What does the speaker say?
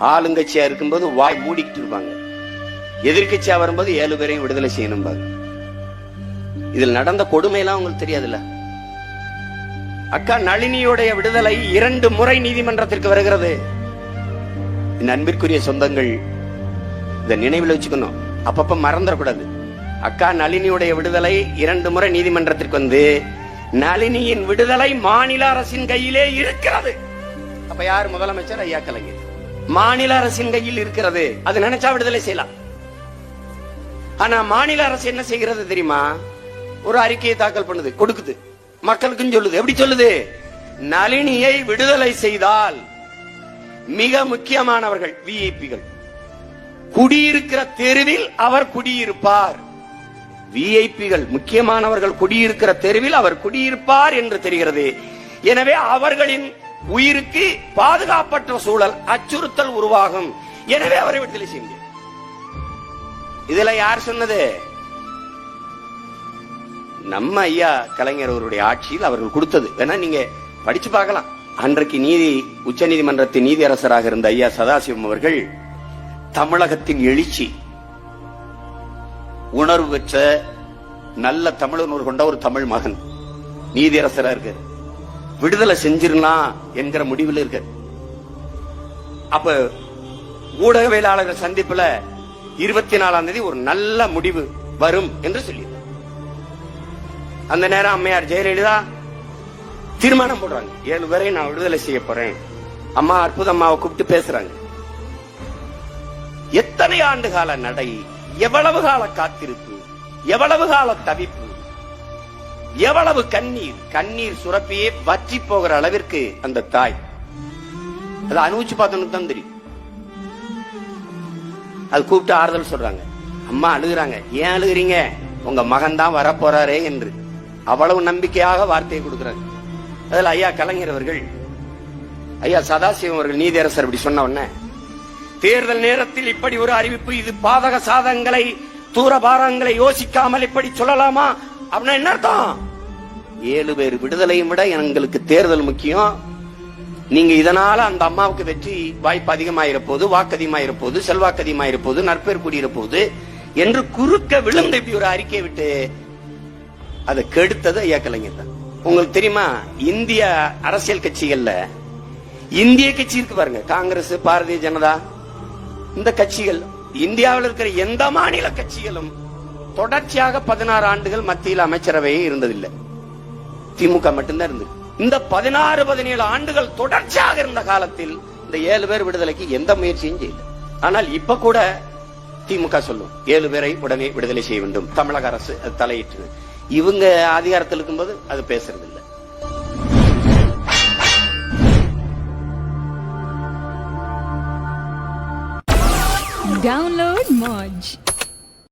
ஆளுங்கட்சியா இருக்கும்போது வாய் மூடிக்கிட்டு இருப்பாங்க. எதிர்கட்சியா வரும்போது ஏழு பேரையும் விடுதலை செய்யணும் இதில் நடந்த கொடுமையெல்லாம் உங்களுக்கு தெரியாதுல்ல? அக்கா நளினியுடைய விடுதலை இரண்டு முறை நீதிமன்றத்திற்கு வருகிறது. அன்பிற்குரிய சொந்தங்கள் இதை நினைவில் வச்சுக்கணும். அப்பப்ப மறந்துடக்கூடாது. அக்கா நளினியுடைய விடுதலை இரண்டு முறை நீதிமன்றத்திற்கு வந்து நளினியின் விடுதலை மாநில அரசின் கையிலே இருக்கிறது. அப்ப யார் முதலமைச்சர்? ஐயா கலைஞர். மாநில அரசின் கையில் இருக்கிறது. அது நினைச்சா விடுதலை செய்யலாம். ஆனா மாநில அரசு என்ன செய்கிறது தெரியுமா? ஒரு அறிக்கையை தாக்கல் பண்ணுது கொடுக்குது. மக்களுக்கும் சொல்லுது. எப்படி சொல்லுது? நளினியை விடுதலை செய்தால் மிக முக்கியமானவர்கள் விஐபிகள் குடியிருக்கிற தெருவில் அவர் குடியிருப்பார். விஐபிகள் முக்கியமானவர்கள் குடியிருக்கிற தெருவில் அவர் குடியிருப்பார் என்று தெரிகிறது. எனவே அவர்களின் உயிருக்கு பாதுகாப்பற்ற சூழல் அச்சுறுத்தல் உருவாகும். எனவே அவரை விடுதலை செய்ய இதுல யார் சொன்னது? நம்ம ஐயா கலைஞர் அவருடைய ஆட்சியில் அவர்கள் கொடுத்தது. வேணா நீங்க படிச்சு பார்க்கலாம். அன்றைக்கு நீதி உச்ச நீதிமன்றத்தின் நீதியரசராக இருந்த ஐயா சதாசிவம் அவர்கள் தமிழகத்தின் எழுச்சி உணர்வு பெற்ற நல்ல தமிழுணர்வு கொண்ட ஒரு தமிழ் மகன். நீதியரசரா இருக்கிறார் விடுதலை செஞ்சிடலாம் என்கிற முடிவில் இருக்க. அப்ப ஊடகவியலாளர்கள் சந்திப்புல இருபத்தி நாலாம் தேதி ஒரு நல்ல முடிவு வரும் என்று சொல்லி அந்த நேரம் அம்மையார் ஜெயலலிதா தீர்மானம் போடுறாங்க. ஏழு பேரை நான் விடுதலை செய்ய போறேன். அம்மா அற்புத அம்மாவை கூப்பிட்டு பேசுறாங்க. எத்தனை ஆண்டு கால நடை எவ்வளவு கால காத்திருப்பு எவ்வளவு கால தவிப்பு எவ்வளவு கண்ணீர்? கண்ணீர் சுரப்பியே வற்றி போகிற அளவிற்கு அந்த தாய். அதை அனுபவிச்சு பார்த்தவனுக்கு தான் தெரியும். அது கூப்பிட்டு ஆறுதல் சொல்றாங்க. அம்மா அழுகுறாங்க. ஏன் அழுகுறீங்க? உங்க மகன் தான் வரப்போறாரே என்று. அவ்வளவு நம்பிக்கையாக வார்த்தையை கொடுக்கிறாங்க அதுல ஐயா கலைஞர் அவர்கள் ஐயா சதாசிவம் அவர்கள் நீதியரசர் இப்படி சொன்ன உடனே தேர்தல் நேரத்தில் இப்படி ஒரு அறிவிப்பு இது பாதக சாதங்களை தூரபாரங்களை யோசிக்காமல் இப்படி சொல்லலாமா? அப்படின்னா என்ன அர்த்தம்? ஏழு பேர் விடுதலையும் விட எங்களுக்கு தேர்தல் முக்கியம். நீங்க இதனால அந்த அம்மாவுக்கு வெற்றி வாய்ப்பு அதிகமாயிர போது வாக்கு அதிகமாயிர போது செல்வாக்கு அதிகமாயிர போது நற்பேர் கூடியிருப்போது போது என்று குறுக்க விழுந்து இப்படி ஒரு அறிக்கை விட்டு அதை கெடுத்தது ஐயா கலைஞர் தான். உங்களுக்கு தெரியுமா? இந்திய அரசியல் கட்சிகள்ல இந்திய கட்சி இருக்கு பாருங்க. காங்கிரஸ் பாரதிய ஜனதா இந்த கட்சிகள் இந்தியாவில் இருக்கிற எந்த மாநில கட்சிகளும் தொடர்ச்சியாக பதினாறு ஆண்டுகள் மத்தியில் அமைச்சரவையே இருந்ததில்லை. திமுக மட்டும்தான் இருந்தது. இந்த பதினாறு பதினேழு ஆண்டுகள் தொடர்ச்சியாக இருந்த காலத்தில் இந்த ஏழு பேர் விடுதலைக்கு எந்த முயற்சியும் செய்யல. ஆனால் இப்ப கூட திமுக சொல்லும் ஏழு பேரை உடனே விடுதலை செய்ய வேண்டும். தமிழக அரசு தலையிட்டு இவங்க அதிகாரத்தில் இருக்கும்போது அது பேசுறது இல்ல டவுன்லோட் மாஜ்